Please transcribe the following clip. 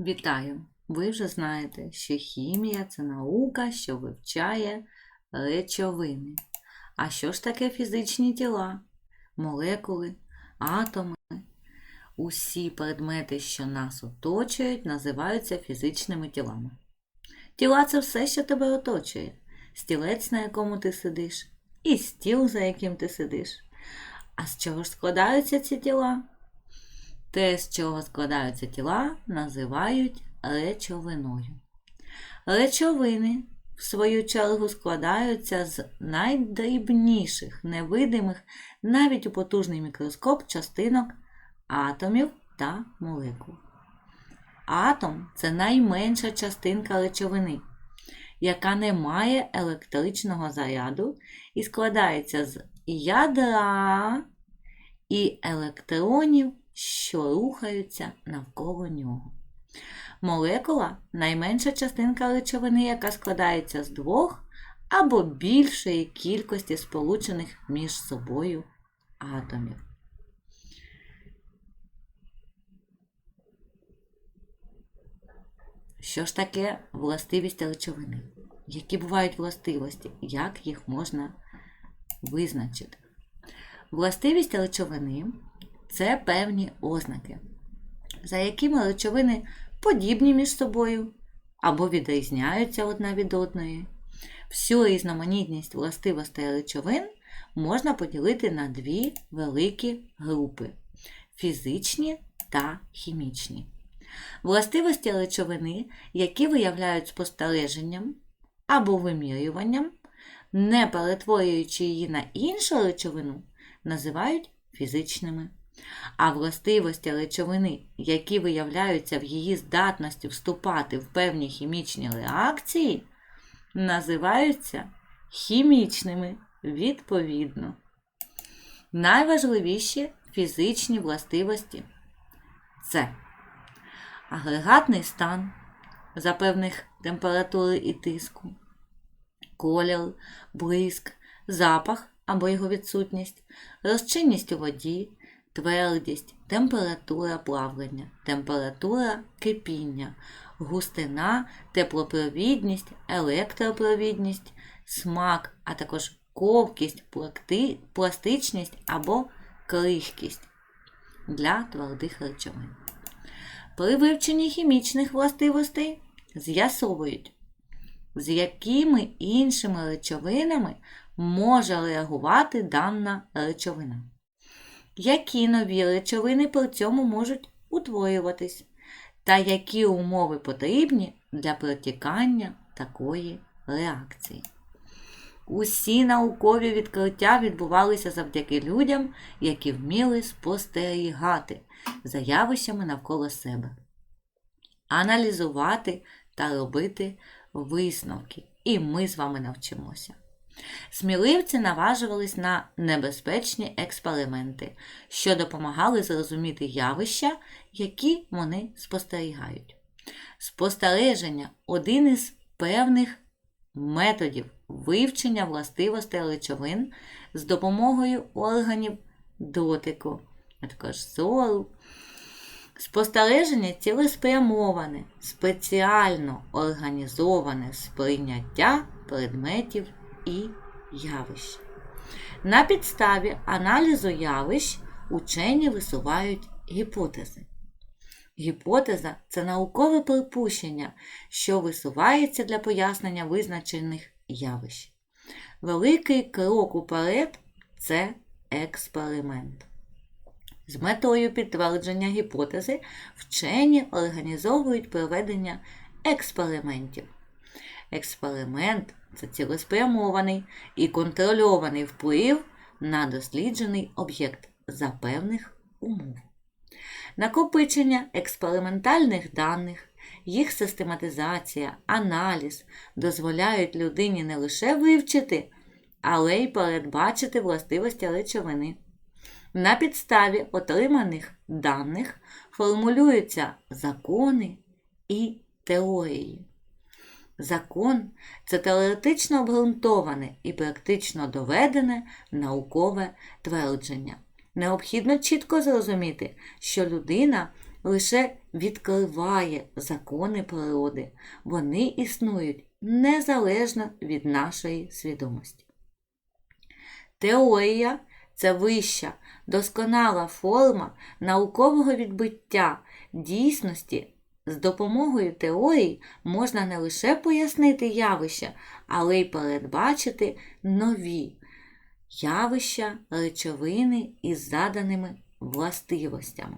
Вітаю! Ви вже знаєте, що хімія це наука, що вивчає речовини. А що ж таке фізичні тіла? Молекули, атоми? Усі предмети, що нас оточують, називаються фізичними тілами. Тіла це все, що тебе оточує. Стілець, на якому ти сидиш, і стіл, за яким ти сидиш. А з чого ж складаються ці тіла? Те, з чого складаються тіла, називають речовиною. Речовини, в свою чергу, складаються з найдрібніших, невидимих, навіть у потужний мікроскоп частинок атомів та молекул. Атом це найменша частинка речовини, яка не має електричного заряду і складається з ядра і електронів, що рухаються навколо нього. Молекула найменша частинка речовини, яка складається з двох або більшої кількості сполучених між собою атомів. Що ж таке властивість речовини? Які бувають властивості? Як їх можна визначити? Властивість речовини це певні ознаки, за якими речовини подібні між собою або відрізняються одна від одної. Всю різноманітність властивостей речовин можна поділити на дві великі групи фізичні та хімічні. Властивості речовини, які виявляють спостереженням або вимірюванням, не перетворюючи її на іншу речовину, називають фізичними. А властивості речовини, які виявляються в її здатності вступати в певні хімічні реакції, називаються хімічними відповідно. Найважливіші фізичні властивості це агрегатний стан за певних температури і тиску, колір, блиск, запах або його відсутність, розчинність у воді, твердість, температура плавлення, температура кипіння, густина, теплопровідність, електропровідність, смак, а також ковкість, пластичність або крихкість для твердих речовин. При вивченні хімічних властивостей з'ясовують, з якими іншими речовинами може реагувати дана речовина. Які нові речовини при цьому можуть утворюватись, та які умови потрібні для протікання такої реакції. Усі наукові відкриття відбувалися завдяки людям, які вміли спостерігати за явищами навколо себе, аналізувати та робити висновки. І ми з вами навчимося. Сміливці наважувались на небезпечні експерименти, що допомагали зрозуміти явища, які вони спостерігають. Спостереження один із певних методів вивчення властивостей речовин з допомогою органів дотику, а також зору. Спостереження цілеспрямоване, спеціально організоване сприйняття предметів і явищ. На підставі аналізу явищ учені висувають гіпотези. Гіпотеза це наукове припущення, що висувається для пояснення визначених явищ. Великий крок уперед це експеримент. З метою підтвердження гіпотези вчені організовують проведення експериментів. Експеримент це цілеспрямований і контрольований вплив на досліджений об'єкт за певних умов. Накопичення експериментальних даних, їх систематизація, аналіз дозволяють людині не лише вивчити, але й передбачити властивості речовини. На підставі отриманих даних формулюються закони і теорії. Закон це теоретично обґрунтоване і практично доведене наукове твердження. Необхідно чітко зрозуміти, що людина лише відкриває закони природи. Вони існують незалежно від нашої свідомості. Теорія це вища, досконала форма наукового відбиття дійсності. З допомогою теорій можна не лише пояснити явища, але й передбачити нові явища, речовини із заданими властивостями.